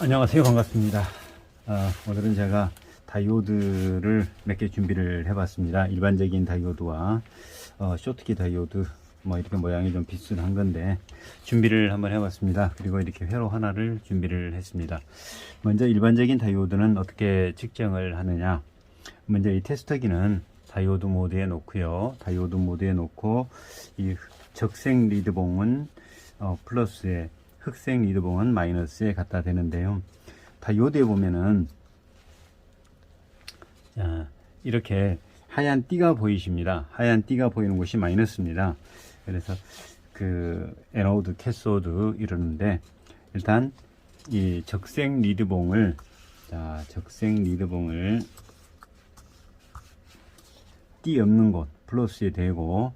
안녕하세요. 반갑습니다. 아, 오늘은 제가 다이오드를 몇 개 준비를 해 봤습니다. 일반적인 다이오드와 어, 쇼트키 다이오드 뭐 이렇게 모양이 좀 비슷한 건데 준비를 한번 해 봤습니다. 그리고 이렇게 회로 하나를 준비를 했습니다. 먼저 일반적인 다이오드는 어떻게 측정을 하느냐? 먼저 이 테스터기는 다이오드 모드에 놓고요. 다이오드 모드에 놓고 이 적색 리드봉은 어, 플러스에 흑색 리드봉은 마이너스에 갖다 대는데요. 다이오드에 보면은 자, 이렇게 하얀 띠가 보이십니다. 하얀 띠가 보이는 곳이 마이너스입니다. 그래서 그 에노드, 캐소드 이러는데 일단 이 적색 리드봉을 자, 적색 리드봉을 띠 없는 곳 플러스에 대고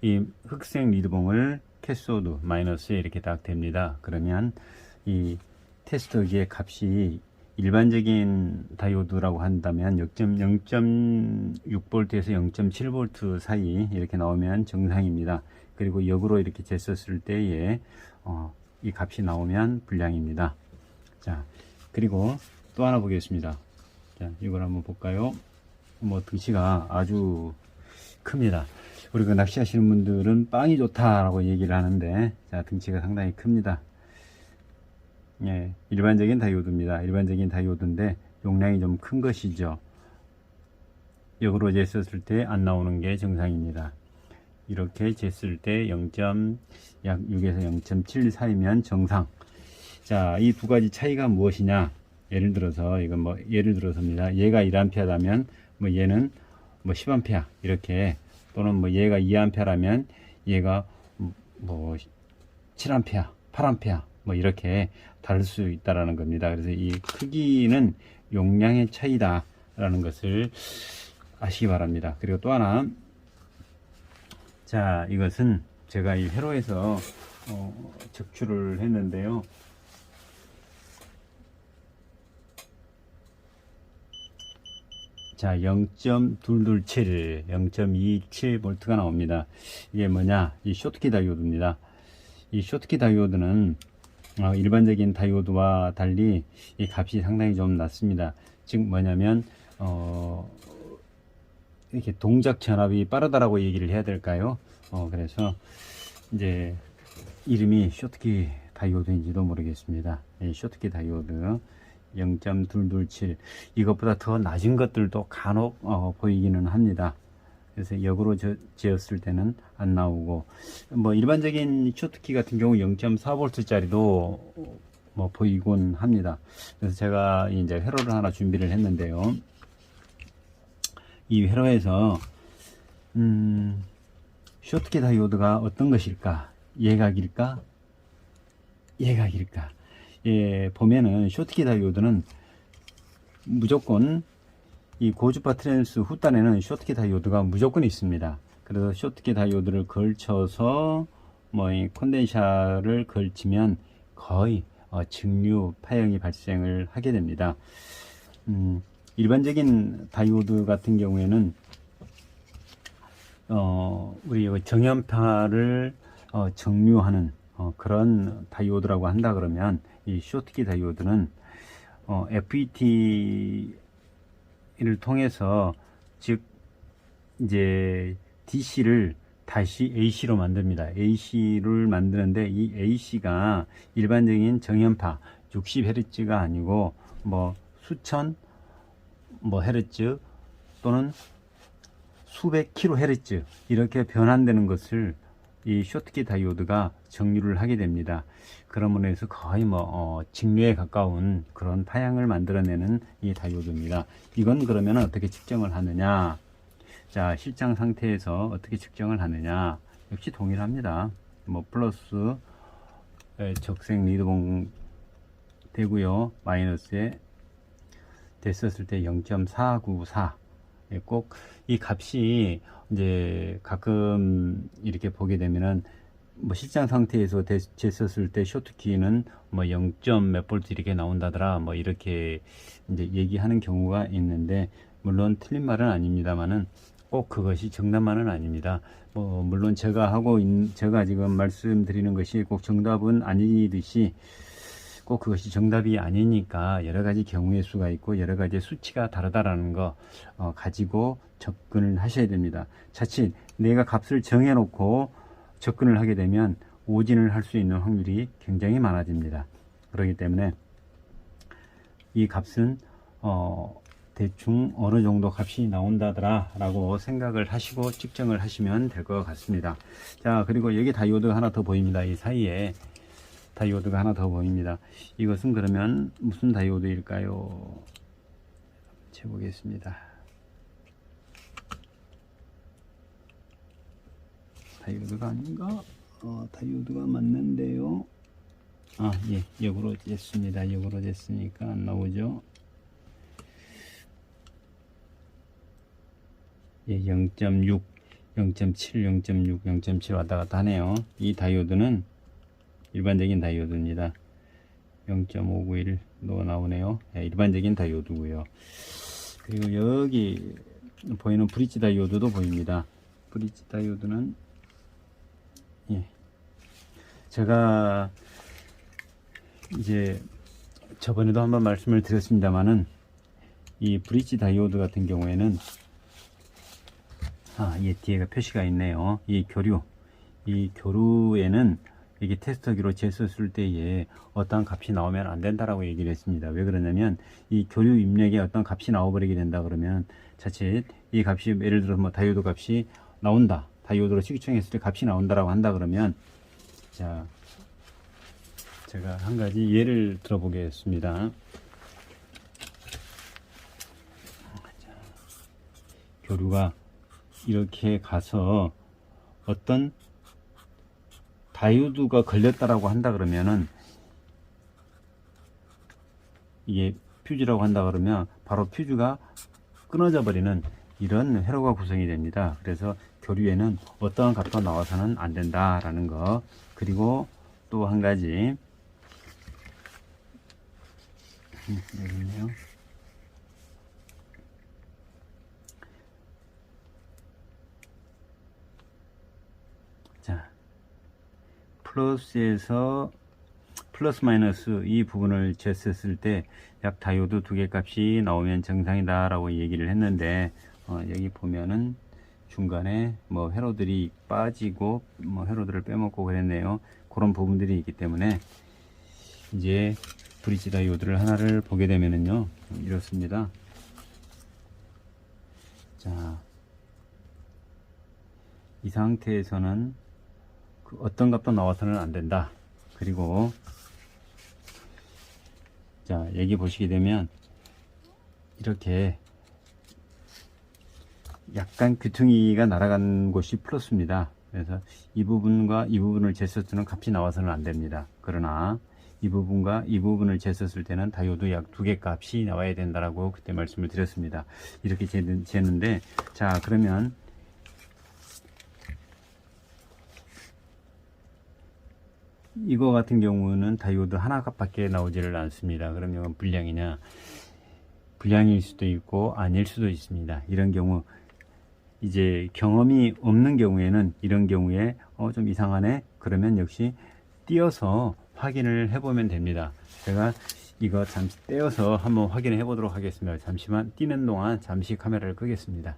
이 흑색 리드봉을 캐소드 마이너스에 이렇게 딱 됩니다. 그러면 이 테스터기의 값이 일반적인 다이오드라고 한다면 0.6V에서 0.7V 사이 이렇게 나오면 정상입니다. 그리고 역으로 이렇게 쟀었을 때에 어, 이 값이 나오면 불량입니다. 자, 그리고 또 하나 보겠습니다. 자, 이걸 한번 볼까요? 뭐 등치가 아주 큽니다. 우리 그 낚시하시는 분들은 빵이 좋다라고 얘기를 하는데 자 등치가 상당히 큽니다. 예, 일반적인 다이오드입니다. 일반적인 다이오드인데 용량이 좀 큰 것이죠. 역으로 쟀었을 때 안 나오는 게 정상입니다. 이렇게 쟀을 때 0. 약 6에서 0.7 사이면 정상. 자, 이 두 가지 차이가 무엇이냐? 예를 들어서 이건 뭐 예를 들어서입니다. 얘가 1A라면 뭐 얘는 뭐 10A 이렇게 또는 뭐 얘가 2A라면 얘가 뭐 7A, 8A 뭐 이렇게 다를 수 있다라는 겁니다. 그래서 이 크기는 용량의 차이다라는 것을 아시기 바랍니다. 그리고 또 하나 자 이것은 제가 이 회로에서 어, 적출을 했는데요. 자, 0.227, 0.27V가 나옵니다. 이게 뭐냐? 이 쇼트키 다이오드입니다. 이 쇼트키 다이오드는 어, 일반적인 다이오드와 달리 이 값이 상당히 좀 낮습니다. 즉 뭐냐면 어, 이렇게 동작 전압이 빠르다라고 얘기를 해야 될까요? 어, 그래서 이제 이름이 쇼트키 다이오드인지도 모르겠습니다. 이 쇼트키 다이오드 0.227 이것보다 더 낮은 것들도 간혹 어, 보이기는 합니다. 그래서 역으로 저, 재었을 때는 안 나오고 뭐 일반적인 쇼트키 같은 경우 0.4V 짜리도 뭐 보이곤 합니다. 그래서 제가 이제 회로를 하나 준비를 했는데요. 이 회로에서 음, 쇼트키 다이오드가 어떤 것일까? 예각일까? 예각일까? 예, 보면은 쇼트키 다이오드는 무조건 이 고주파 트랜스 후단에는 쇼트키 다이오드가 무조건 있습니다. 그래서 쇼트키 다이오드를 걸쳐서 뭐 이 콘덴샤를 걸치면 거의 어, 직류 파형이 발생을 하게 됩니다. 음, 일반적인 다이오드 같은 경우에는 어, 우리 정연파를 어, 정류하는 어, 그런 다이오드라고 한다 그러면 이 쇼트키 다이오드는 어, FET를 통해서 즉 이제 DC를 다시 AC로 만듭니다. AC를 만드는데 이 AC가 일반적인 정연파 60Hz가 아니고 뭐 수천 뭐 헤르츠 또는 수백 킬로 헤르츠 이렇게 변환되는 것을 이 쇼트키 다이오드가 정류를 하게 됩니다. 그러므로 해서 거의 뭐 어, 직류에 가까운 그런 파양을 만들어내는 이 다이오드입니다. 이건 그러면 어떻게 측정을 하느냐? 자 실장 상태에서 어떻게 측정을 하느냐? 역시 동일합니다. 뭐 플러스 에, 적색 리드봉 되고요. 마이너스에 됐었을 때 0.494. 예, 꼭이 값이 이제 가끔 이렇게 보게 되면은 뭐 실장 상태에서 쟀었을 때 쇼트키는 뭐 0 몇 볼트 이렇게 나온다더라 뭐 이렇게 이제 얘기하는 경우가 있는데 물론 틀린 말은 아닙니다만은 꼭 그것이 정답만은 아닙니다. 뭐 물론 제가 하고 있, 제가 지금 말씀드리는 것이 꼭 정답은 아니듯이 꼭 그것이 정답이 아니니까 여러 가지 경우의 수가 있고 여러 가지 수치가 다르다라는 거 어, 가지고 접근을 하셔야 됩니다. 자칫 내가 값을 정해놓고 접근을 하게 되면 오진을 할 수 있는 확률이 굉장히 많아집니다. 그렇기 때문에 이 값은 어, 대충 어느 정도 값이 나온다더라 라고 생각을 하시고 측정을 하시면 될 것 같습니다. 자 그리고 여기 다이오드 하나 더 보입니다. 이 사이에 다이오드가 하나 더 보입니다. 이것은 그러면 무슨 다이오드일까요? 재보겠습니다. 다이오드가 아닌가? 어, 다이오드가 맞는데요. 아, 예, 역으로 됐습니다. 역으로 됐으니까 안 나오죠. 예, 0.6, 0.7, 0.6, 0.7 왔다 갔다 하네요. 이 다이오드는 일반적인 다이오드입니다. 0.591로 나오네요. 예, 일반적인 다이오드고요. 그리고 여기 보이는 브릿지 다이오드도 보입니다. 브릿지 다이오드는 예, 제가 이제 저번에도 한번 말씀을 드렸습니다만은 이 브릿지 다이오드 같은 경우에는 아, 이 뒤에가 표시가 있네요. 이 교류, 이 교류에는 이게 테스터기로 재었을 때에 어떤 값이 나오면 안 된다라고 얘기를 했습니다. 왜 그러냐면 이 교류 입력에 어떤 값이 나와버리게 된다 그러면 자칫 이 값이 예를 들어 뭐 다이오드 값이 나온다. 다이오드로 시기청했을 때 값이 나온다라고 한다 그러면 자 제가 한 가지 예를 들어보겠습니다. 자, 교류가 이렇게 가서 어떤 다이오드가 걸렸다라고 한다 그러면은 이게 퓨즈라고 한다 그러면 바로 퓨즈가 끊어져 버리는 이런 회로가 구성이 됩니다. 그래서 교류에는 어떠한 값도 나와서는 안 된다라는 거 그리고 또 한 가지 음, 여기 있네요. 자, 플러스에서 플러스 마이너스 이 부분을 쟀었을 때 약 다이오드 두 개 값이 나오면 정상이다 라고 얘기를 했는데 어, 여기 보면은 중간에 뭐 회로들이 빠지고 뭐 회로들을 빼먹고 그랬네요. 그런 부분들이 있기 때문에 이제 브릿지 다이오드를 하나를 보게 되면은요 이렇습니다. 자 이 상태에서는 그 어떤 값도 나와서는 안 된다. 그리고 자 여기 보시게 되면 이렇게 약간 귀퉁이가 날아간 곳이 플러스입니다. 그래서 이 부분과 이 부분을 쟀을 때는 값이 나와서는 안 됩니다. 그러나 이 부분과 이 부분을 쟀었을 때는 다이오드 약 두 개 값이 나와야 된다라고 그때 말씀을 드렸습니다. 이렇게 재는, 재는데 자 그러면 이거 같은 경우는 다이오드 하나 값밖에 나오지를 않습니다. 그러면 불량이냐? 불량일 수도 있고 아닐 수도 있습니다. 이런 경우 이제 경험이 없는 경우에는 이런 경우에 어 좀 이상하네. 그러면 역시 띄어서 확인을 해보면 됩니다. 제가 이거 잠시 떼어서 한번 확인해 보도록 하겠습니다. 잠시만 뛰는 동안 잠시 카메라를 끄겠습니다.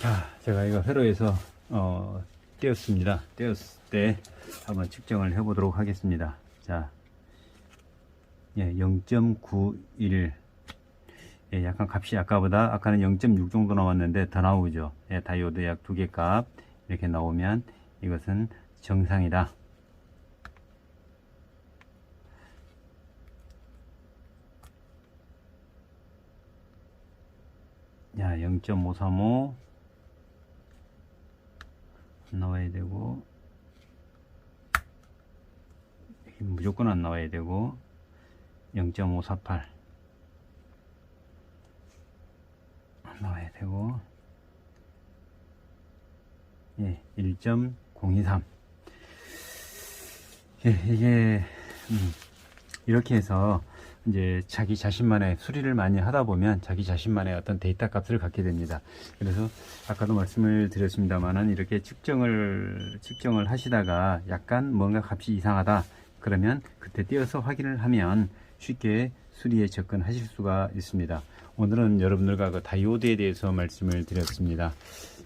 자, 제가 이거 회로에서 어, 떼었습니다. 떼었을 때 한번 측정을 해 보도록 하겠습니다. 자, 예, 0.91. 예, 약간 값이 아까보다 아까는 0.6 정도 나왔는데 더 나오죠. 예, 다이오드 약 두 개 값 이렇게 나오면 이것은 정상이다. 야, 0.535 나와야 되고 여기 무조건 안 나와야 되고 0.548 나와야 되고 예, 1.023 예, 이게 음, 이렇게 해서 이제 자기 자신만의 수리를 많이 하다 보면 자기 자신만의 어떤 데이터 값을 갖게 됩니다. 그래서 아까도 말씀을 드렸습니다만은 이렇게 측정을 측정을 하시다가 약간 뭔가 값이 이상하다 그러면 그때 떼어서 확인을 하면 쉽게 수리에 접근하실 수가 있습니다. 오늘은 여러분들과 그 다이오드에 대해서 말씀을 드렸습니다.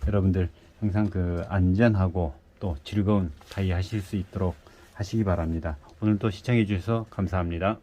여러분들 항상 그 안전하고 또 즐거운 다이 하실 수 있도록 하시기 바랍니다. 오늘도 시청해 주셔서 감사합니다.